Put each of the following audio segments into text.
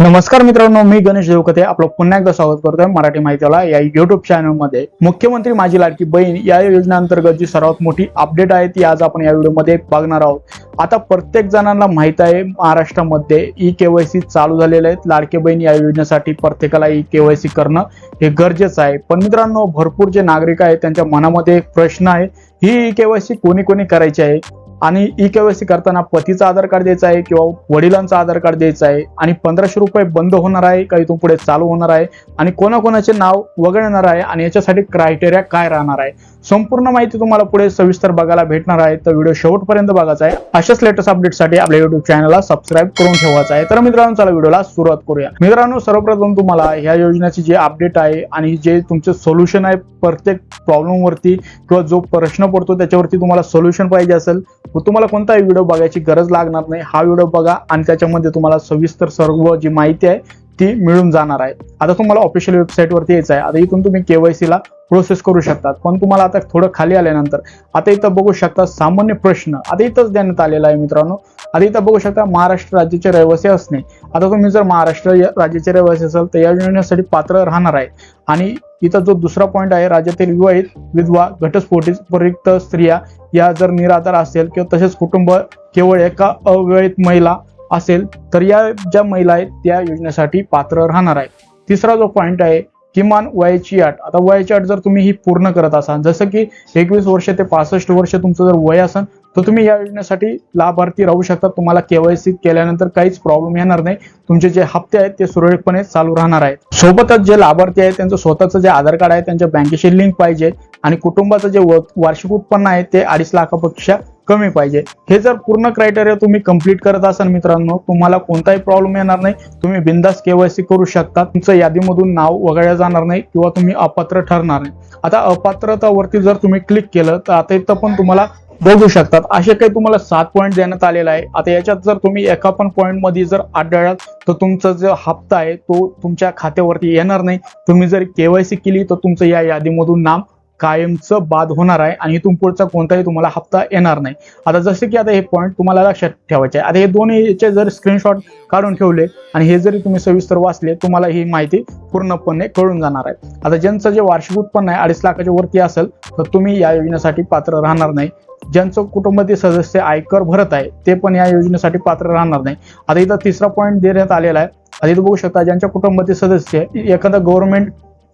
नमस्कार मित्रांनो मी गणेश देवकते. आपलं पुन्हा एकदा स्वागत करतोय मराठी माहितीला या युट्यूब चॅनलमध्ये मुख्यमंत्री माझी लाडकी बहीण या योजनेअंतर्गत जी सर्वात मोठी अपडेट आहे ती आज आपण या व्हिडिओमध्ये बघणार आहोत. आता प्रत्येक जणांना माहीत आहे महाराष्ट्रामध्ये ई केवायसी चालू झालेले आहेत लाडके बहीण या योजनेसाठी प्रत्येकाला ई केवायसी करणं हे गरजेचं आहे. पण मित्रांनो भरपूर जे नागरिक आहेत त्यांच्या मनामध्ये एक प्रश्न आहे ही ई केवायसी कोणी कोणी करायची आहे? आणि ई केवायसी करताना पतीचं आधार कार्ड द्यायचं आहे किंवा वडिलांचं आधार कार्ड द्यायचं आहे आणि पंधराशे रुपये बंद होणार आहे का इथून पुढे चालू होणार आहे आणि कोणाकोणाचे नाव वगळणार आहे आणि याच्यासाठी क्रायटेरिया काय राहणार आहे. संपूर्ण माहिती तुम्हाला पुढे सविस्तर बघायला भेटणार आहे. तर व्हिडिओ शेवटपर्यंत बघायचा आहे. अशाच लेटेस्ट अपडेटसाठी आपल्या युट्यूब चॅनलला सबस्क्राईब करून ठेवायचा आहे. तर मित्रांनो चला व्हिडिओला सुरुवात करूया. मित्रांनो सर्वप्रथम तुम्हाला ह्या योजनेची जे अपडेट आहे आणि जे तुमचे सोल्युशन आहे प्रत्येक प्रॉब्लेम वरती किंवा जो प्रश्न पडतो त्याच्यावरती तुम्हाला सोल्युशन पाहिजे असेल व तुम्हाला कोणताही व्हिडिओ बघायची गरज लागणार नाही. हा व्हिडिओ बघा आणि त्याच्यामध्ये तुम्हाला सविस्तर सर्व जी माहिती आहे ती मिळून जाणार आहे. आता तुम्हाला ऑफिशियल वेबसाईटवरती यायचं आहे. आता इथून तुम्ही केवायसीला प्रोसेस करू शकतात. पण तुम्हाला आता थोडं खाली आल्यानंतर आता इथं बघू शकता सामान्य प्रश्न. आता इथंच देण्यात आलेला आहे मित्रांनो. आता इथं बघू शकता महाराष्ट्र राज्याचे रहिवासी असणे. आता तुम्ही जर महाराष्ट्र राज्याचे रहिवासी असाल तर या योजनेसाठी पात्र राहणार आहे. आणि इथं जो दुसरा पॉईंट आहे राज्यातील विवाहित विधवा घटस्फोटी परिक्त स्त्रिया या जर निराधार असेल किंवा तसेच कुटुंब केवळ एका अविवाहित महिला असेल तर या ज्या महिला आहेत त्या योजनेसाठी पात्र राहणार आहे तिसरा जो पॉईंट आहे किमान वयाची अट. आता वयाची अट जर तुम्ही ही पूर्ण करत असाल जसं की एकवीस वर्ष ते पासष्ट वर्ष तुमचं जर वय असेल तर तुम्ही या योजनेसाठी लाभार्थी राहू शकता. तुम्हाला केवायसी केल्यानंतर काहीच प्रॉब्लेम येणार नाही. तुमचे जे हप्ते आहेत ते सुरळीतपणे चालू राहणार आहेत. सोबतच जे लाभार्थी आहेत त्यांचं स्वतःचं जे आधार कार्ड आहे त्यांच्या बँकेशी लिंक पाहिजे. आणि कुटुंबाचं जे व- वार्षिक उत्पन्न आहे ते अडीच लाखापेक्षा कमी पाहिजे. हे जर पूर्ण क्रायटेरिया तुम्ही कंप्लीट करत असाल मित्रांनो तुम्हाला कोणताही प्रॉब्लेम येणार नाही. तुम्ही बिंदास केवायसी करू शकता. तुमचं यादीमधून नाव वगळलं जाणार नाही किंवा तुम्ही अपात्र ठरणार नाही. आता अपात्रतावरती जर तुम्ही क्लिक केलं तर आता इथं पण तुम्हाला बघू शकतात. असे काही तुम्हाला सात पॉईंट देण्यात आलेला आहे. आता याच्यात जर तुम्ही एका पण पॉईंटमध्ये जर आढळलात तर तुमचा जो हप्ता आहे तो तुमच्या खात्यावरती येणार नाही. तुम्ही जर केवायसी केली तर तुमचं या यादीमधून नाम कायमचं बाद होणार आहे आणि इथून पुढचा कोणताही तुम्हाला हप्ता येणार नाही. आता जसे की आता हे पॉईंट तुम्हाला लक्षात ठेवायचे आहे. आता हे दोन्ही याचे जर स्क्रीनशॉट काढून ठेवले आणि हे जरी तुम्ही सविस्तर वाचले तुम्हाला ही माहिती पूर्णपणे कळून जाणार आहे. आता ज्यांचं जे वार्षिक उत्पन्न आहे अडीच लाखाच्या वरती असेल तर तुम्ही या योजनेसाठी पात्र राहणार नाही. ज्यांचं कुटुंबातील सदस्य आयकर भरत आहे ते पण या योजनेसाठी पात्र राहणार नाही. आता इथं तिसरा पॉईंट देण्यात आलेला आहे. आता इथं बघू शकता ज्यांच्या कुटुंबातील सदस्य एखादा गव्हर्नमेंट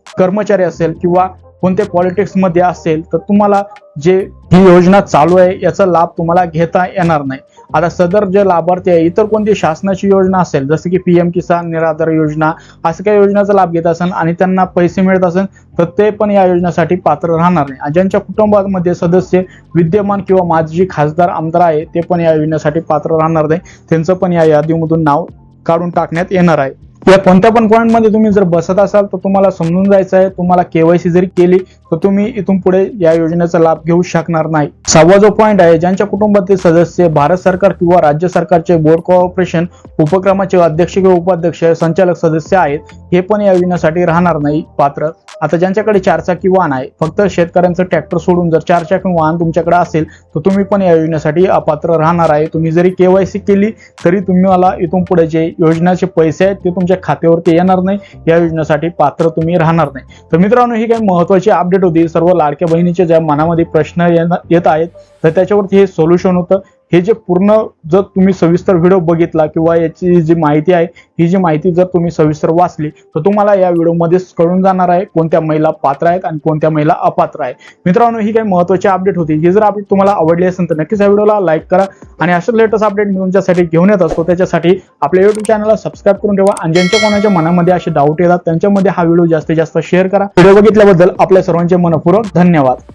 कर्मचारी असेल किंवा कोणत्या पॉलिटिक्समध्ये असेल तर तुम्हाला जे ही योजना चालू आहे याचा लाभ तुम्हाला घेता येणार नाही. आता सदर जे लाभार्थी आहे इतर कोणती शासनाची योजना असेल जसं की पीएम किसान निराधार योजना असं काही योजनाचा लाभ घेत असेल आणि त्यांना पैसे मिळत असेल तर ते पण या योजनेसाठी पात्र राहणार नाही. ज्यांच्या कुटुंबामध्ये सदस्य विद्यमान किंवा माजी खासदार आमदार आहे ते पण या योजनेसाठी पात्र राहणार नाही. त्यांचं पण या यादीमधून नाव काढून टाकण्यात येणार आहे. या कोणत्या पण पॉईंटमध्ये तुम्ही जर बसत असाल तर तुम्हाला समजून जायचं आहे. तुम्हाला केवायसी जरी केली तर तुम्ही इथून पुढे या योजनेचा लाभ घेऊ शकणार नाही. सहावा जो पॉईंट आहे ज्यांच्या कुटुंबातील सदस्य भारत सरकार किंवा राज्य सरकारचे बोर्ड कॉपरेशन उपक्रमाचे अध्यक्ष किंवा उपाध्यक्ष संचालक सदस्य आहेत हे पण या योजनेसाठी राहणार नाही. पात्र आता ज्यांच्याकडे चारचाकी वाहन आहे फक्त शेतकऱ्यांचं ट्रॅक्टर सोडून जर चारचाकी वाहन तुमच्याकडे असेल तर तुम्ही पण या योजनेसाठी अपात्र राहणार आहे. तुम्ही जरी केवायसी केली तरी तुम्हाला इथून पुढे जे योजनाचे पैसे आहेत ते तुमच्या खात्यावरती येणार नाही. या योजनेसाठी पात्र तुम्ही राहणार नाही. तर मित्रांनो ही काही महत्वाची अपडेट होती. सर्व लाडक्या बहिणीचे ज्या मनामध्ये प्रश्न येत आहेत तर त्याच्यावरती हे सोल्युशन होतं. हे जे पूर्ण जर तुम्ही सविस्तर व्हिडिओ बघितला किंवा याची जी माहिती आहे ही जी माहिती जर तुम्ही सविस्तर वाचली तर तुम्हाला या व्हिडिओमध्येच कळून जाणार आहे कोणत्या महिला पात्र आहेत आणि कोणत्या महिला अपात्र आहे मित्रांनो ही काही महत्वाची अपडेट होती. ही जर अपडेट तुम्हाला आवडली असेल तर नक्कीच या व्हिडिओला लाईक करा आणि अशा लेटेस्ट अपडेट मी तुमच्यासाठी घेऊन येत असतो. त्याच्यासाठी आपल्या युट्यूब चॅनलला सबस्क्राईब करून ठेवा आणि ज्यांच्या कोणाच्या मनामध्ये असे डाऊट येतात त्यांच्यामध्ये हा व्हिडिओ जास्तीत जास्त शेअर करा. व्हिडिओ बघितल्याबद्दल आपल्या सर्वांचे मनपूर्वक धन्यवाद.